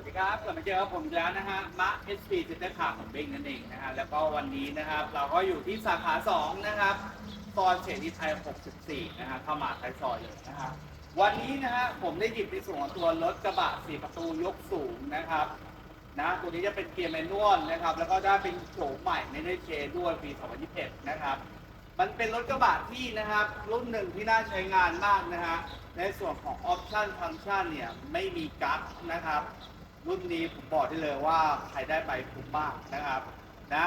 วัสดีครับกลับมาเจอกับผมอีกแล้วนะฮะมะ SP เซ็นเตอร์คาของเบงนั่นเองนะฮะแล้วก็วันนี้นะครับเราก็อยู่ที่สาขา2นะครับซอยเสรีไทย 64 นะฮะเข้ามาท้ายซอยเลยนะฮะวันนี้นะฮะผมได้หยิบในส่วนของตัวรถกระบะ4ประตูยกสูงนะครับนะตัวนี้จะเป็นเกียร์แมนนวลนะครับ แล้วก็ได้เป็นโฉมใหม่ในเนเชด้วยปี 2021 นะครับ มันเป็นรถกระบะที่นะครับ รุ่นหนึ่งที่น่าใช้งานมากนะฮะในส่วนของออปชั่นฟังก์ชันเนี่ยไม่มีกั๊กนะครับ รุ่นนี้ผมบอกได้เลยว่าใครได้ไปคุ้มมากนะครับนะ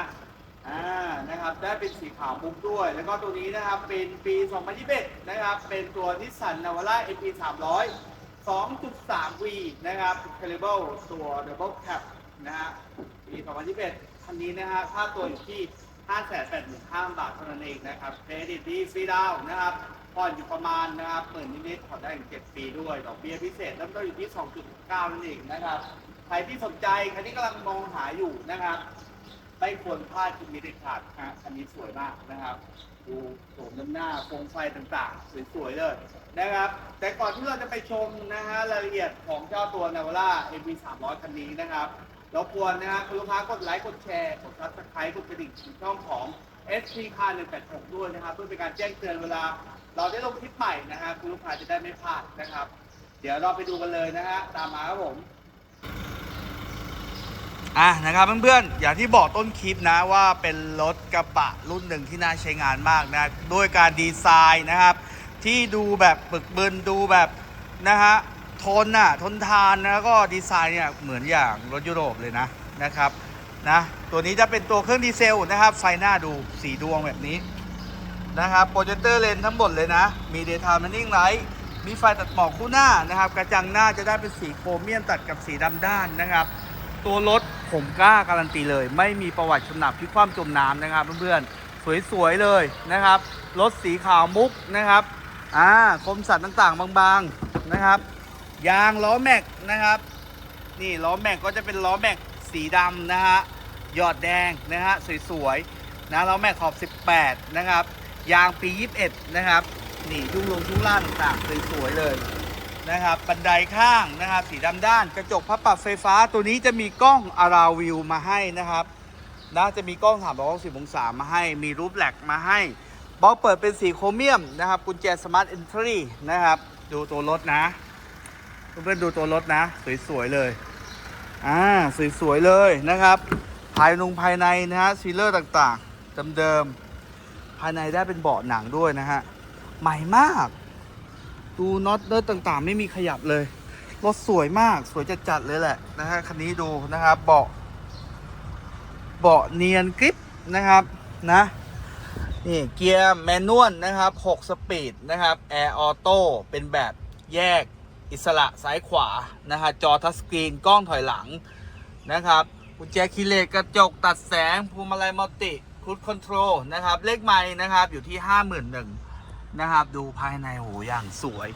อ่านะครับได้เป็นสีขาวมุกด้วย แล้วก็ตัวนี้นะครับเป็นปี 2021 นะครับเป็นตัวนิสสันนาวาร่า MP 300 2.3V นะครับ Calibre ตัว Double Cab นะฮะปี 2021คันนี้นะฮะค่าตัวอยู่ที่ 585,000บาทเท่านั้นเองนะครับเครดิตดีฟรีดาวนะครับผ่อนอยู่ประมาณนะครับหมื่นนิดๆผ่อนได้ถึง7ปีด้วย ดอกเบี้ยพิเศษเริ่มต้นอยู่ที่ 2.9นั่นเองนะครับ ใครที่สนใจ ใครที่กำลังมองหาอยู่นะครับ ไม่ควรพลาดจุดนี้เด็ดขาดฮะอันนี้สวยมากนะครับ ดูโฉมน้ำหน้าโครงไฟต่างๆ สวยๆเลยนะครับ แต่ก่อนที่เราจะไปชมนะฮะรายละเอียดของเจ้าตัวนาวาร่า MV 300คันนี้นะครับ รบกวนนะฮะคุณลูกค้ากดไลค์กดแชร์กดซับสไครต์กดกระดิ่งช่องของ SP Car 186 ด้วยนะครับ เพื่อเป็นการแจ้งเตือนเวลา เราได้ลงคลิปใหม่นะฮะคุณลูกค้าจะได้ไม่พลาดนะครับ เดี๋ยวเราไปดูกันเลยนะฮะตามมาครับผมอะนะครับเพื่อนๆอย่างที่บอกต้นคลิปนะว่าเป็นรถกระบะรุ่นหนึ่งที่น่าใช้งานมากนะด้วยการดีไซน์นะครับ ที่ดูแบบปึกบึนดูแบบนะฮะ ทนน่ะทนทานนะแล้วก็ดีไซน์เนี่ยเหมือนอย่างรถยุโรปเลยนะนะครับนะตัวนี้จะเป็นตัวเครื่องดีเซลนะครับ ไฟหน้าดูสีดวงแบบนี้นะครับโปรเจคเตอร์เลนทั้งหมดเลยนะ มี Daytime Running Light มีไฟตัดหมอกคู่หน้านะครับ กระจังหน้าจะได้เป็นสีโครเมียมตัดกับสีดำด้านนะครับ ตัวรถผมกล้าการันตีเลย ไม่มีประวัติชนหนับพิคว่ำจมน้ำนะครับเพื่อนๆ สวยๆเลยนะครับ รถสีขาวมุกนะครับอ่าคมสัตว์ต่างๆ บางๆนะครับ ยางล้อแม็กนะครับ นี่ล้อแม็กก็จะเป็นล้อแม็กสีดำนะฮะหยอดแดงนะฮะสวยๆนะล้อแม็กขอบ 18 นะครับ ยางปี 21 นะครับ นี่ทุ่งลงทุ่งล่างต่างๆสวยๆเลยนะครับบันไดข้างนะครับสีดำด้านกระจกพับปรับไฟฟ้าตัวนี้จะมีกล้องอาราวิวมาให้นะครับนะจะมีกล้อง360องศามาให้ มีรูปแหลกมาให้บล็อกเปิดเป็นสีโครเมียมนะครับ กุญแจสมาร์ทเอนทรีนะครับ ดูตัวรถนะ เพื่อนๆดูตัวรถนะ สวยๆเลย อ่าสวยๆเลยนะครับ ภายนุงภายในนะฮะซีเลอร์ต่างๆเดิมๆภายในได้เป็นเบาะหนังด้วยนะฮะใหม่มาก ดูน็อตเนิร์ดต่างๆ ไม่มีขยับเลย รถสวยมากสวยจัดๆเลยแหละนะฮะคันนี้ดูนะครับเบาะเบาะเนียนกริปนะครับนะนี่เกียร์แมนนวลนะครับ 6 สปีดนะครับแอร์ออโต้เป็นแบบแยก อิสระซ้ายขวานะฮะจอทัชสกรีนกล้องถอยหลังนะครับกุญแจคีย์เลสกระจกตัดแสงพวงมาลัยมัลติครูดคอนโทรลนะครับ เลขไม้นะครับอยู่ที่ 51,000นะครับดูภายในโหอย่างสวย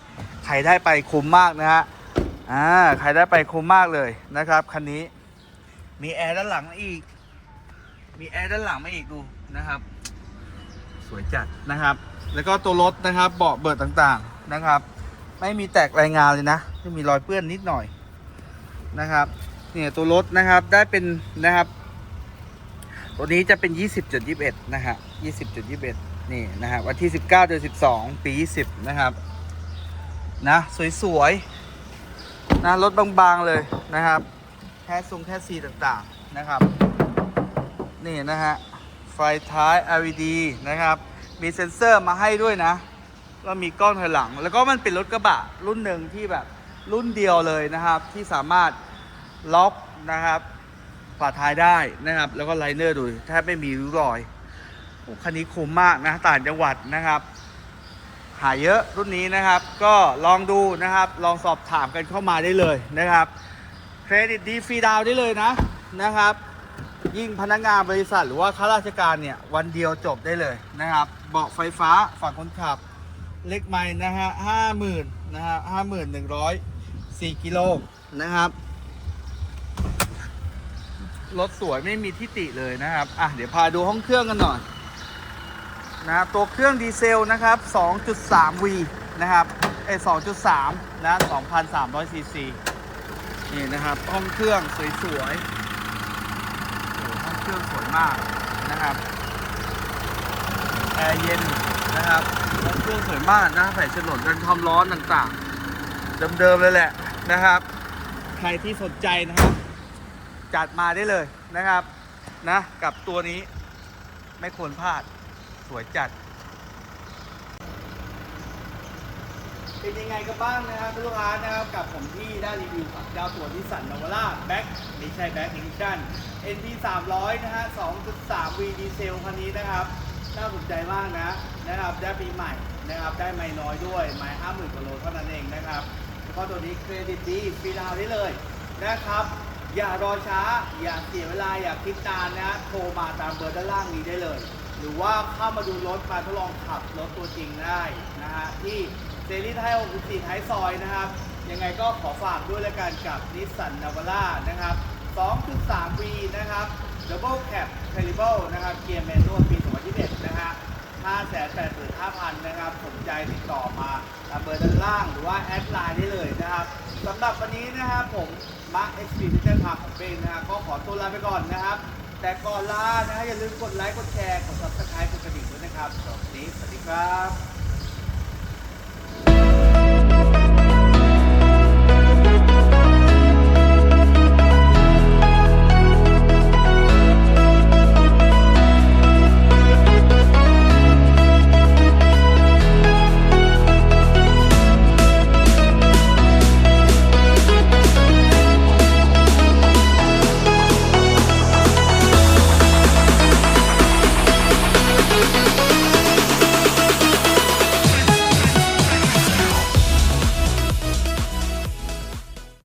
ใครได้ไปคุ้มมากนะฮะอ่าใครได้ไปคุ้มมากเลยนะครับคันนี้มีแอร์ด้านหลังอีก มีแอร์ด้านหลังมาอีกดูนะครับ สวยจัดนะครับ แล้วก็ตัวรถนะครับเบาะเบิดต่างๆนะครับ ไม่มีแตกรายงานเลยนะไม่มีรอยเปื้อนนิดหน่อยนะครับเนี่ยตัวรถนะครับได้เป็นนะครับ ตัวนี้จะเป็น 20.21 นะฮะ20.21 นี่นะฮะวันที่ 19เดือน12 ปี 20 นะครับนะสวยๆนะรถบางๆเลยนะครับแค่ทรงแค่สีต่างๆนะครับนี่นะฮะไฟท้าย LED นะครับ มีเซ็นเซอร์มาให้ด้วยนะ แล้วมีกล้องถอยหลัง แล้วก็มันเป็นรถกระบะรุ่นหนึ่งที่แบบรุ่นเดียวเลยนะครับ ที่สามารถล็อกนะครับฝาท้ายได้นะครับ แล้วก็ไลเนอร์ดูแทบไม่มีริ้วรอยโอ้คันนี้คุ้มมากนะต่างจังหวัดนะครับหายเยอะรุ่นนี้นะครับ ก็ลองดูนะครับ ลองสอบถามกันเข้ามาได้เลยนะครับเครดิตดีฟรีดาวได้เลยนะนะครับ ยิ่งพนักงานบริษัทหรือว่าข้าราชการเนี่ยวันเดียวจบได้เลยนะครับ เบาะไฟฟ้าฝั่งคนขับ เล็กไม้นะฮะห้าหมื่นนะฮะห้าหมื่นหนึ่งร้อยสี่กิโลนะครับรถสวยไม่มีที่ติเลยนะครับ อะ เดี๋ยวพาดูห้องเครื่องกันหน่อยนะครับ ตัวเครื่องดีเซลนะครับ 2.3V นะครับเอ2.3 นะ 2,300 ซีซี นี่นะครับ ห้องเครื่องสวยๆห้องเครื่องสวยมากนะครับ แอร์เย็น นะครับห้องเครื่องสวยมากนะใส่ฉนวนกันความร้อนต่างๆ เดิมๆเลยแหละนะครับ ใครที่สนใจนะครับ จัดมาได้เลยนะครับนะกับตัวนี้ไม่ควรพลาดสวยจัด เป็นยังไงกันบ้างนะครับทุกค้านะครับกับผมที่ได้รีวิวกับเจ้าตัวนิสสันนาวาร่าแบ็คไม่ใช่แบ็คเอ็ดิชั่น NP 300 นะฮะ 2.3 V ดีเซลคันนี้นะครับ น่าสนใจมากนะนะครับได้ปีใหม่นะครับได้ไม่น้อยด้วยไม่ห้าหมื่นกว่าโลเท่านั้นเองนะครับแล้วก็ตัวนี้เครดิตดีฟรีดาวได้เลยนะครับ อย่ารอช้าอย่าเสียเวลาอย่าคิดนานนะโทรมาตามเบอร์ด้านล่างนี้ได้เลย หรือว่าเข้ามาดูรถมาทดลองขับรถตัวจริงได้นะฮะที่เซรีไทย64ท้ายซอยนะครับยังไงก็ขอฝากด้วยละกันกับนิสสันนาวาร่านะครับ 2.3V นะครับ Double Cab Terrible นะครับ เกียร์แมนนวลปี 2021นะฮะ585,000นะครับสนใจติดต่อมาตามเบอร์ด้านล่างหรือว่าแอดไลน์ได้เลยนะครับสำหรับวันนี้นะครับผมมาร์ค HP ที่เส้นพาของเบนนะฮะก็ขอตัวลาไปก่อนนะครับ แต่ก่อนลานะฮะอย่าลืมกดไลค์กดแชร์กดซับสไครต์กดกระดิ่งด้วยนะครับสำหรับวันนี้สวัสดีครับ